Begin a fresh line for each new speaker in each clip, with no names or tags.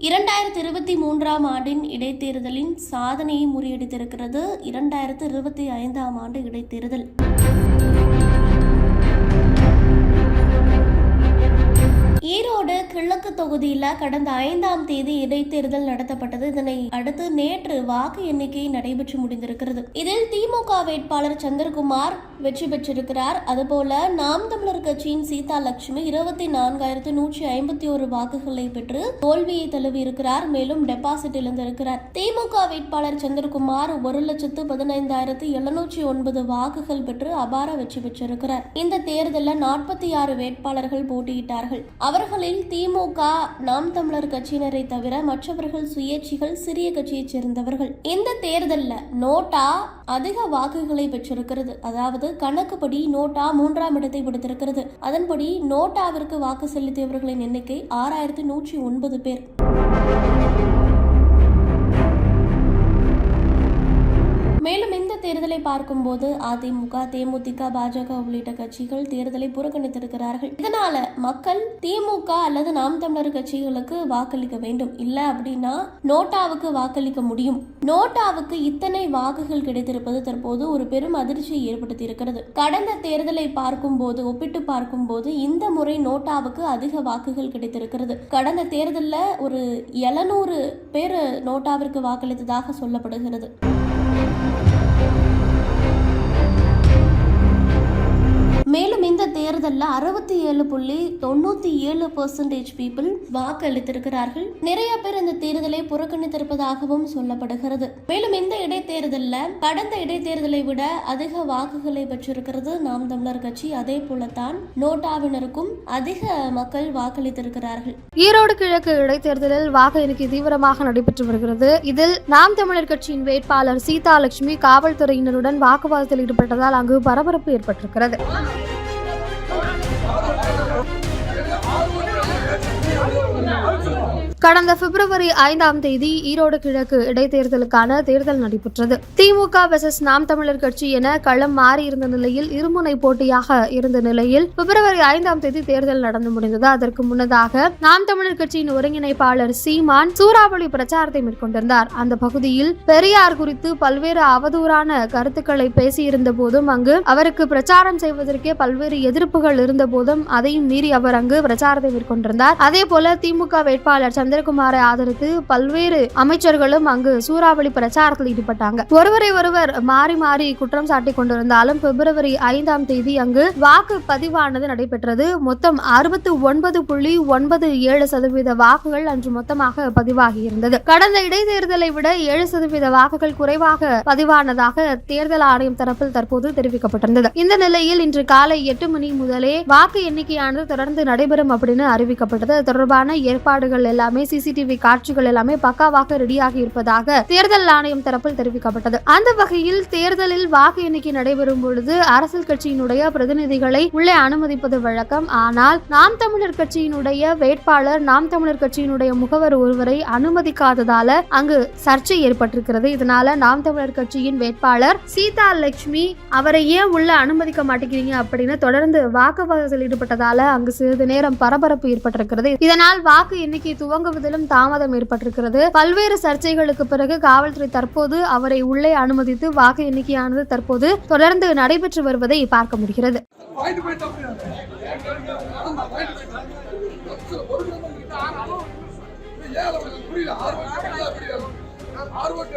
இரண்டாயிரத்தி இருபத்தி மூன்றாம் ஆண்டின் இடைத்தேர்தலின் சாதனையை முறியடித்திருக்கிறது இரண்டாயிரத்து இருபத்தி ஐந்தாம் ஆண்டு இடைத்தேர்தல். தொகுதியில் கடந்த ஐந்தாம் தேதி இடைத்தேர்தல் நடத்தப்பட்டது. இதனை அடுத்து நேற்று வாக்கு எண்ணிக்கை நடைபெற்று முடிந்திருக்கிறது. இதில் திமுக வேட்பாளர் சந்திரகுமார் வெற்றி பெற்றிருக்கிறார். அதுபோல நாம் தமிழர் கட்சியின் சீதா லட்சுமி இருபத்தி நான்காயிரத்து நூற்றி ஐம்பத்தி ஒரு வாக்குகளை பெற்று தோல்வியை தழுவியிருக்கிறார். மேலும் டெபாசிட் இழந்திருக்கிறார். திமுக வேட்பாளர் சந்திரகுமார் ஒரு லட்சத்து பதினைந்தாயிரத்து எழுநூற்றி ஒன்பது வாக்குகள் பெற்று அபார வெற்றி பெற்றிருக்கிறார். இந்த தேர்தலில் நாற்பத்தி ஆறு வேட்பாளர்கள் போட்டியிட்டார்கள். அவர்களில் திமுக நாம் தமிழர் கட்சியினரை தவிர மற்றவர்கள் சுயேட்சிகள் சிறிய கட்சியைச் சேர்ந்தவர்கள். இந்த தேர்தலில் நோட்டா அதிக வாக்குகளை பெற்றிருக்கிறது. அதாவது கணக்குப்படி நோட்டா மூன்றாம் இடத்தை பிடித்திருக்கிறது. அதன்படி நோட்டாவிற்கு வாக்கு செலுத்தியவர்களின் எண்ணிக்கை ஆறாயிரத்து நூற்றி ஒன்பது பேர். பார்க்கும்போது அதிமுக தேமுதிக பாஜக உள்ளிட்ட கட்சிகள் தேர்தலை புறக்கணித்திருக்கிறார்கள். இதனால மக்கள் திமுக அல்லது நாம் தமிழர் கட்சிகளுக்கு வாக்களிக்க வேண்டும். இல்ல அப்படின்னா நோட்டாவுக்கு வாக்களிக்க முடியும். நோட்டாவுக்கு இத்தனை வாக்குகள் கிடைத்திருப்பது தற்போது ஒரு பெரும் அதிர்ச்சியை ஏற்படுத்தி இருக்கிறது கடந்த தேர்தலை பார்க்கும்போது ஒப்பிட்டு பார்க்கும்போது இந்த முறை நோட்டாவுக்கு அதிக வாக்குகள் கிடைத்திருக்கிறது. கடந்த தேர்தலில் ஒரு எழுநூறு பேர் நோட்டாவிற்கு வாக்களித்ததாக சொல்லப்படுகிறது. மேலும் இந்த தேர்தலில் அறுபத்தி ஏழு புள்ளி தொண்ணூத்தி ஏழு பர்சன்டேஜ் பீப்புள் வாக்களித்திருக்கிறார்கள். நிறைய பேர் இந்த தேர்தலை புறக்கணித்திருப்பதாகவும் சொல்லப்படுகிறது. மேலும் இந்த இடைத்தேர்தலில் கடந்த இடைத்தேர்தலை விட அதிக வாக்குகளை பெற்றிருக்கிறது நாம் தமிழர் கட்சி. அதே போலத்தான் நோட்டாவினருக்கும் அதிக மக்கள் வாக்களித்திருக்கிறார்கள்.
ஈரோடு கிழக்கு இடைத்தேர்தலில் வாக்கு எண்ணிக்கை தீவிரமாக நடைபெற்று வருகிறது. இதில் நாம் தமிழர் கட்சியின் வேட்பாளர் சீதா லட்சுமி காவல்துறையினருடன் வாக்குவாதத்தில் ஈடுபட்டதால் அங்கு பரபரப்பு ஏற்பட்டிருக்கிறது. கடந்த பிப்ரவரி ஐந்தாம் தேதி ஈரோடு கிழக்கு இடைத்தேர்தலுக்கான தேர்தல் நடைபெற்றது. திமுக வெசஸ் நாம் தமிழர் கட்சி என களம் மாறி இருந்த நிலையில் இருமுனை போட்டியாக இருந்த நிலையில் பிப்ரவரி ஐந்தாம் தேதி தேர்தல் நடந்து முடிந்தது. அதற்கு முன்னதாக நாம் தமிழர் கட்சியின் ஒருங்கிணைப்பாளர் சீமான் சூறாவளி பிரச்சாரத்தை மேற்கொண்டிருந்தார். அந்த பகுதியில் பெரியார் குறித்து பல்வேறு அவதூறான கருத்துக்களை பேசியிருந்த போதும் அங்கு அவருக்கு பிரச்சாரம் செய்வதற்கே பல்வேறு எதிர்ப்புகள் இருந்த போதும் அதையும் மீறி அவர் அங்கு பிரச்சாரத்தை மேற்கொண்டிருந்தார். அதே போல திமுக வேட்பாளர் சந்திரகுமாரை ஆதரித்து பல்வேறு அமைச்சர்களும் அங்கு சூறாவளி பிரச்சாரத்தில் ஈடுபட்டாங்க. ஒருவரை ஒருவர் மாறி மாறி குற்றம் சாட்டி கொண்டிருந்தாலும் பிப்ரவரி ஐந்தாம் தேதி அங்கு வாக்கு பதிவானது நடைபெற்றது. மொத்தம் அறுபத்தி ஒன்பது புள்ளி ஒன்பது ஏழு சதவீத வாக்குகள் அன்று மொத்தமாக பதிவாகி இருந்தது. கடந்த இடைத்தேர்தலை விட ஏழு சதவீத வாக்குகள் குறைவாக பதிவானதாக தேர்தல் ஆணையம் தரப்பில் தற்போது தெரிவிக்கப்பட்டிருந்தது. இந்த நிலையில் இன்று காலை எட்டு மணி முதலே வாக்கு எண்ணிக்கையானது தொடர்ந்து நடைபெறும் அப்படின்னு அறிவிக்கப்பட்டது. தொடர்பான ஏற்பாடுகள் எல்லாமே சிசிடிவி காட்சிகள் எல்லாமே பக்காவாக ரெடியாகி இருப்பதாக தேர்தல் ஆணையம் தரப்பில் தெரிவிக்கப்பட்டது. அந்த வகையில் தேர்தலில் வாக்கு எண்ணிக்கை நடைபெறும் பொழுது அரசியல் கட்சியினுடைய பிரதிநிதிகளை உள்ளே அனுமதிப்பது வழக்கம். ஆனால் நாம் தமிழர் கட்சியினுடைய வேட்பாளர் நாம் தமிழர் கட்சியினுடைய முகவர் ஒருவரை அனுமதிக்காததால அங்கு சர்ச்சை ஏற்பட்டிருக்கிறது. இதனால நாம் தமிழர் கட்சியின் வேட்பாளர் சீதா லட்சுமி அவரை ஏன் உள்ள அனுமதிக்க மாட்டேங்கிறீங்க அப்படின்னு தொடர்ந்து வாக்குவாதத்தில் ஈடுபட்டதால அங்கு சிறிது நேரம் பரபரப்பு ஏற்பட்டிருக்கிறது. இதனால் வாக்கு எண்ணிக்கை துவங்க துவங்குவதிலும் தாமதம் ஏற்பட்டிருக்கிறது. பல்வேறு சர்ச்சைகளுக்கு பிறகு காவல்துறை தற்போது அவரை உள்ளே அனுமதித்து வாக்கு எண்ணிக்கையானது தற்போது தொடர்ந்து நடைபெற்று வருவதை பார்க்க முடிகிறது.
ஆர்வம்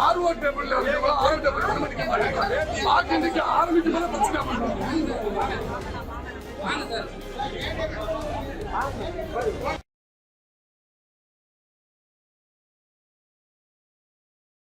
ஆர்வ டேபிள் இருக்கவங்க ஆர்வ டேபிள் அனுமதிக்க மாட்டாங்க வாக்கு எண்ணிக்கை ஆரம்பிக்கும் போது பிரச்சனை பண்ணுவாங்க